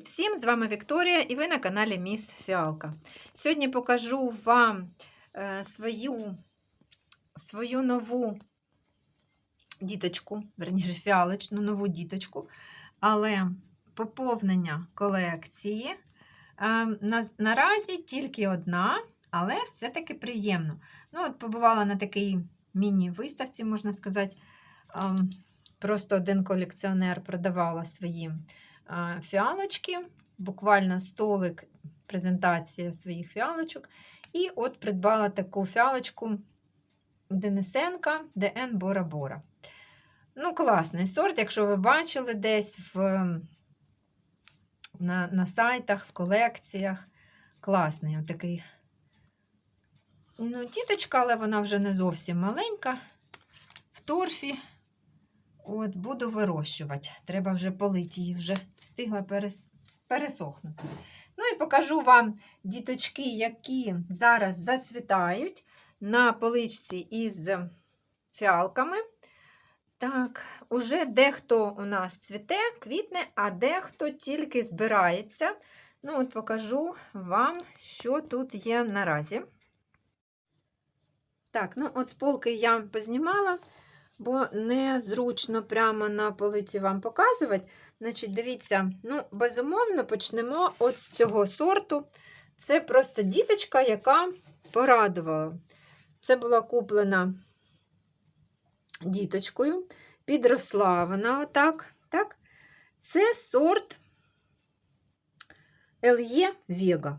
Привіт всім! З вами Вікторія і ви на каналі Міс Фіалка. Сьогодні покажу вам е, свою, свою нову діточку, верніше фіалочну нову діточку, але поповнення колекції. Е, на, наразі тільки одна, але все-таки приємно. Ну, от Побувала на такій міні-виставці, можна сказати. Просто один колекціонер продавала свої а, фіалочки, буквально столик, презентація своїх фіалочок. І от придбала таку фіалочку Денисенка ДН Бора Бора. Ну, класний сорт, якщо ви бачили десь в, на, на сайтах, в колекціях. Класний отакий. Ну, діточка, але вона вже не зовсім маленька. В торфі. От, буду вирощувати. Треба вже полити її, вже встигла перес... пересохнути. Ну і покажу вам діточки, які зараз зацвітають на поличці із фіалками. Так, уже дехто у нас цвіте, квітне, а дехто тільки збирається. Ну, от покажу вам, що тут є наразі. Так, ну от з полки я познімала бо незручно прямо на полиці вам показувати. Значить, дивіться, ну, безумовно, почнемо от з цього сорту. Це просто діточка, яка порадувала. Це була куплена діточкою, підросла вона отак. так? Це сорт Ельє Вега.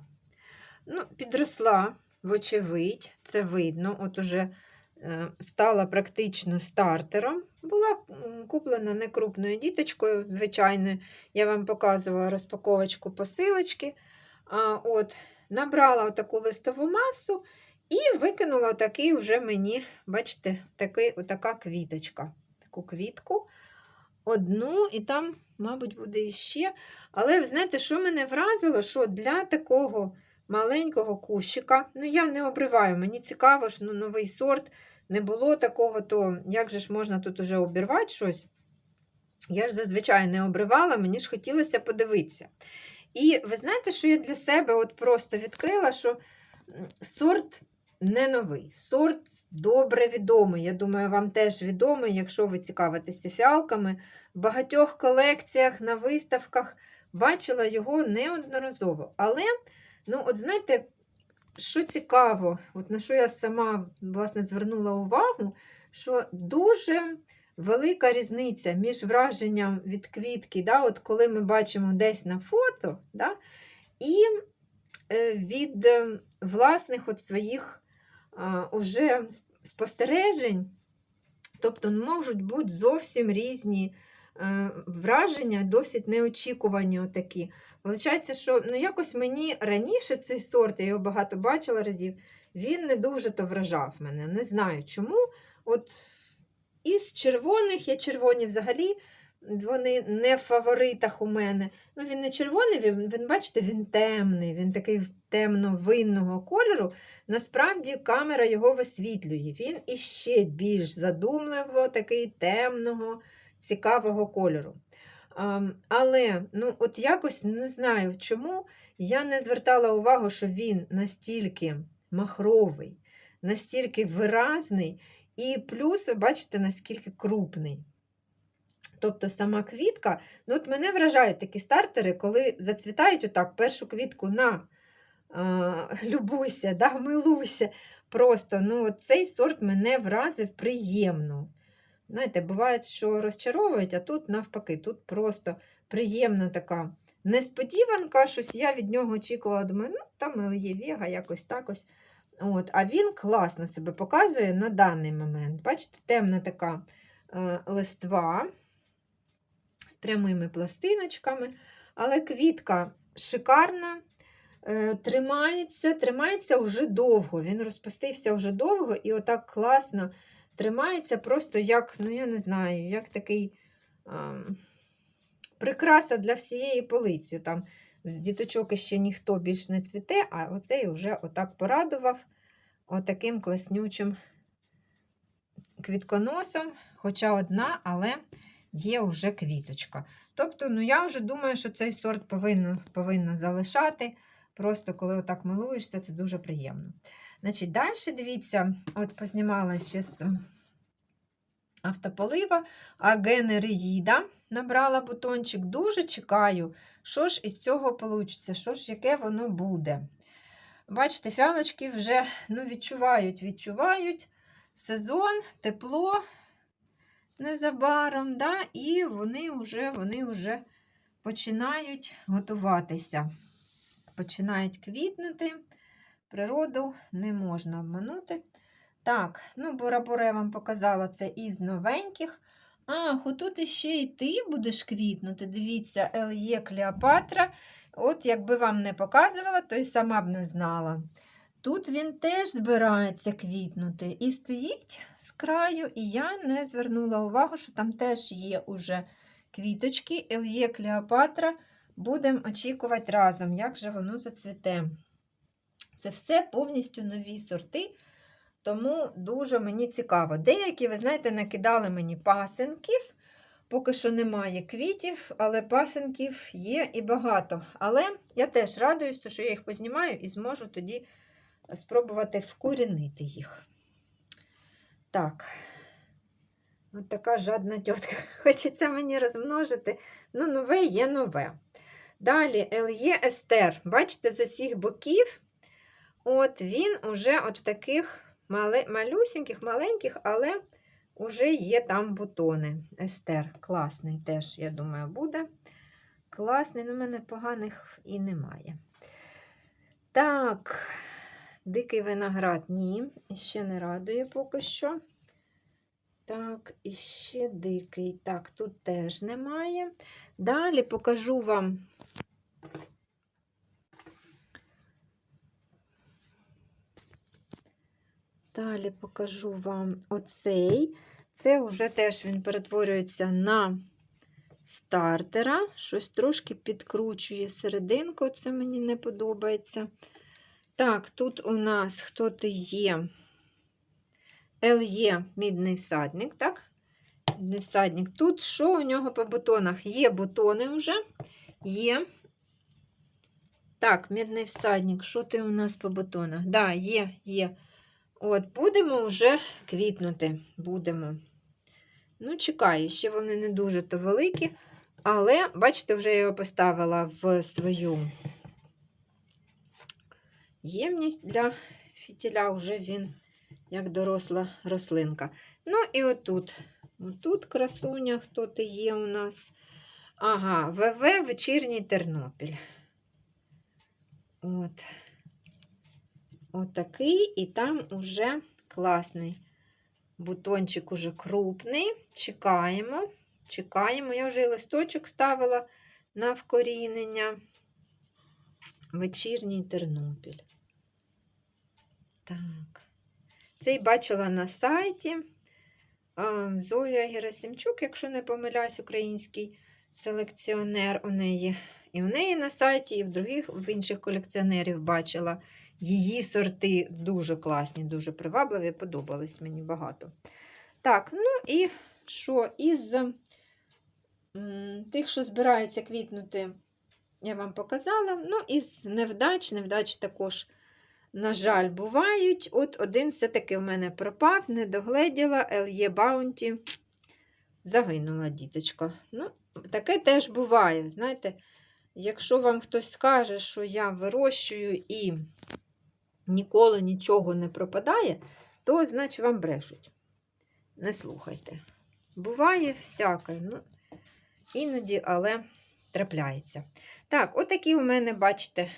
Ну, Підросла, вочевидь, це видно, от уже стала практично стартером. Була куплена некрупною діточкою, звичайною, я вам показувала розпаковочку посилочки. От, Набрала таку листову масу і викинула такий вже мені, бачите, такий, така квіточка. Таку квітку. Одну, і там, мабуть, буде іще. Але ви знаєте, що мене вразило, що для такого маленького кущика, ну я не обриваю, мені цікаво, що ну, новий сорт не було такого, то як же ж можна тут уже обірвати щось? Я ж зазвичай не обривала, мені ж хотілося подивитися. І ви знаєте, що я для себе от просто відкрила, що сорт не новий, сорт добре відомий. Я думаю, вам теж відомий, якщо ви цікавитеся фіалками. В багатьох колекціях на виставках бачила його неодноразово. Але, ну, от знаєте, що цікаво, от на що я сама власне, звернула увагу, що дуже велика різниця між враженням від квітки, да, от коли ми бачимо десь на фото, да, і е, від е, власних от своїх а, уже спостережень, тобто можуть бути зовсім різні. Е, враження досить неочікувані. отакі. Виходить, що ну, якось мені раніше цей сорт, я його багато бачила разів, він не дуже то вражав мене. Не знаю чому. От Із червоних, я червоні взагалі, вони не в фаворитах у мене. Ну, Він не червоний, він, він бачите, він темний, він такий темно-винного кольору. Насправді камера його висвітлює. Він іще більш задумливо, такий темного цікавого кольору. Але ну, от якось не знаю, чому я не звертала увагу, що він настільки махровий, настільки виразний, і плюс, ви бачите, наскільки крупний. Тобто сама квітка, ну от мене вражають такі стартери, коли зацвітають отак першу квітку на а, любуйся, да, милуйся. Просто ну, цей сорт мене вразив приємно. Знаєте, буває, що розчаровують, а тут навпаки, тут просто приємна така несподіванка, щось я від нього очікувала, думаю, ну, там є Вега, якось так. От, А він класно себе показує на даний момент. Бачите, темна така е, листва з прямими пластиночками, але квітка шикарна. Е, тримається, тримається вже довго. Він розпустився вже довго і отак класно тримається просто як, ну, я не знаю, як такий а, прикраса для всієї полиці. Там з діточок ще ніхто більш не цвіте, а оцей вже отак порадував отаким класнючим квітконосом, хоча одна, але є вже квіточка. Тобто, ну я вже думаю, що цей сорт повинна, повинна залишати. Просто коли отак милуєшся, це дуже приємно. Значить, далі дивіться, от познімала ще з автополива, а генереїда набрала бутончик. Дуже чекаю, що ж із цього вийде, що ж яке воно буде. Бачите, фіалочки вже ну, відчувають, відчувають сезон, тепло незабаром, да? і вони вже, вони вже починають готуватися, починають квітнути. Природу не можна обманути. Так, ну, Бора-Бора я вам показала це із новеньких. Ах, отут іще і ти будеш квітнути. Дивіться, Ельє Клеопатра. От, якби вам не показувала, то й сама б не знала. Тут він теж збирається квітнути. І стоїть з краю, і я не звернула увагу, що там теж є уже квіточки. Ельє Клеопатра. Будемо очікувати разом, як же воно зацвіте. Це все повністю нові сорти, тому дуже мені цікаво. Деякі, ви знаєте, накидали мені пасенків. Поки що немає квітів, але пасенків є і багато. Але я теж радуюсь, що я їх познімаю і зможу тоді спробувати вкорінити їх. Так, от така жадна тітка. Хочеться мені розмножити. Ну, нове є нове. Далі Ельє Естер. Бачите, з усіх боків. От він уже от в таких малюсіньких, маленьких, але вже є там бутони. Естер. Класний теж, я думаю, буде. Класний, але в мене поганих і немає. Так, дикий виноград ні, ще не радує поки що. Так, і ще дикий. Так, тут теж немає. Далі покажу вам. Далі покажу вам оцей. Це вже теж він перетворюється на стартера. Щось трошки підкручує серединку, це мені не подобається. Так, тут у нас хто то є ЛЄ мідний всадник, так? Мідний всадник. Тут що у нього по бутонах? Є бутони вже. Є. Так, мідний всадник. Що ти у нас по бутонах? Да, є, є. От, будемо вже квітнути. Будемо. Ну, чекаю, ще вони не дуже то великі. Але, бачите, вже я його поставила в свою ємність для фітіля, вже він як доросла рослинка. Ну, і отут. Отут красуня, хто ти є у нас. Ага, ВВ вечірній Тернопіль. От. Отакий, і там уже класний бутончик уже крупний. Чекаємо. Чекаємо. Я вже і листочок ставила на вкорінення. Вечірній Тернопіль. Так. Цей бачила на сайті. Зоя Герасимчук, якщо не помиляюсь, український селекціонер у неї. І в неї на сайті, і в других, в інших колекціонерів бачила. Її сорти дуже класні, дуже привабливі, подобались мені багато. Так, ну і що із тих, що збираються квітнути, я вам показала. Ну, із невдач, невдач також, на жаль, бувають. От один все-таки в мене пропав, не догледіла, Ельє Баунті. Загинула діточка. Ну, Таке теж буває. Знаєте, якщо вам хтось скаже, що я вирощую і ніколи нічого не пропадає, то, значить, вам брешуть. Не слухайте. Буває всяке, ну, іноді, але трапляється. Так, отакі у мене, бачите,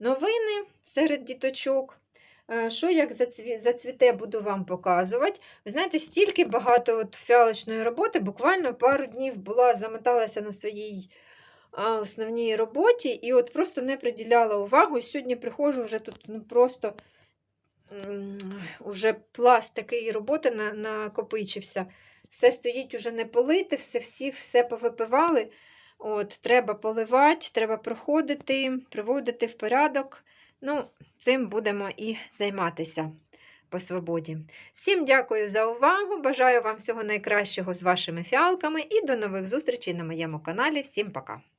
новини серед діточок. Е, Що як зацві- зацвіте, буду вам показувати. Ви знаєте, стільки багато от фіалочної роботи, буквально пару днів була, замоталася на своїй основній роботі і от просто не приділяла увагу. І сьогодні приходжу вже тут ну, просто уже пласт такий роботи на, накопичився. Все стоїть уже не полите, все, всі все повипивали. От, Треба поливати, треба проходити, приводити в порядок. Ну, Цим будемо і займатися. по свободі. Всім дякую за увагу. Бажаю вам всього найкращого з вашими фіалками і до нових зустрічей на моєму каналі. Всім пока!